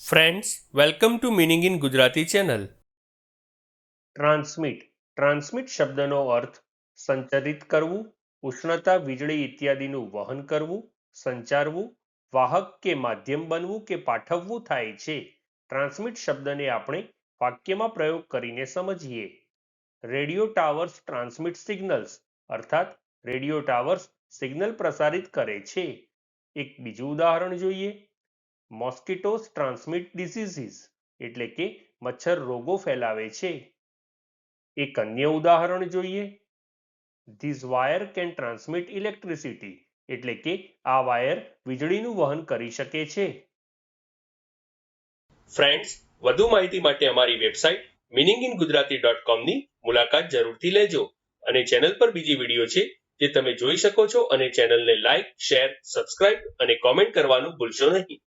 Friends welcome to meaning in Gujarati channel transmit transmit શબ્દનો અર્થ સંચરિત કરવું, ઉષ્ણતા વીજળી ઇત્યાદિનું વહન કરવું, સંચારવું, વાહક કે માધ્યમ બનવું કે પાઠવવું થાય છે. ટ્રાન્સમિટ શબ્દને આપણે વાક્યમાં પ્રયોગ કરીને સમજીએ. રેડિયો ટાવર્સ ટ્રાન્સમિટ સિગ્નલ્સ અર્થાત રેડિયો ટાવર્સ સિગ્નલ પ્રસારિત કરે છે. એક બીજું ઉદાહરણ જોઈએ. મોસ્કિટોસ ટ્રાન્સમિટ ડિસીઝીસ એટલે કે મચ્છર રોગો ફેલાવે છે. એક અન્ય ઉદાહરણ જોઈએ. This wire can transmit electricity એટલે કે આ વાયર વીજળીનું વહન કરી શકે છે. ફ્રેન્ડ્સ વધુ માહિતી માટે અમારી website meaning in Gujarati dot કોમની મુલાકાત જરૂરથી લેજો અને ચેનલ પર બીજી વીડિયો છે જે તમે જોઈ શકો છો અને ચેનલને લાઇક શેર સબસ્ક્રાઇબ અને કોમેન્ટ કરવાનું ભૂલશો નહીં.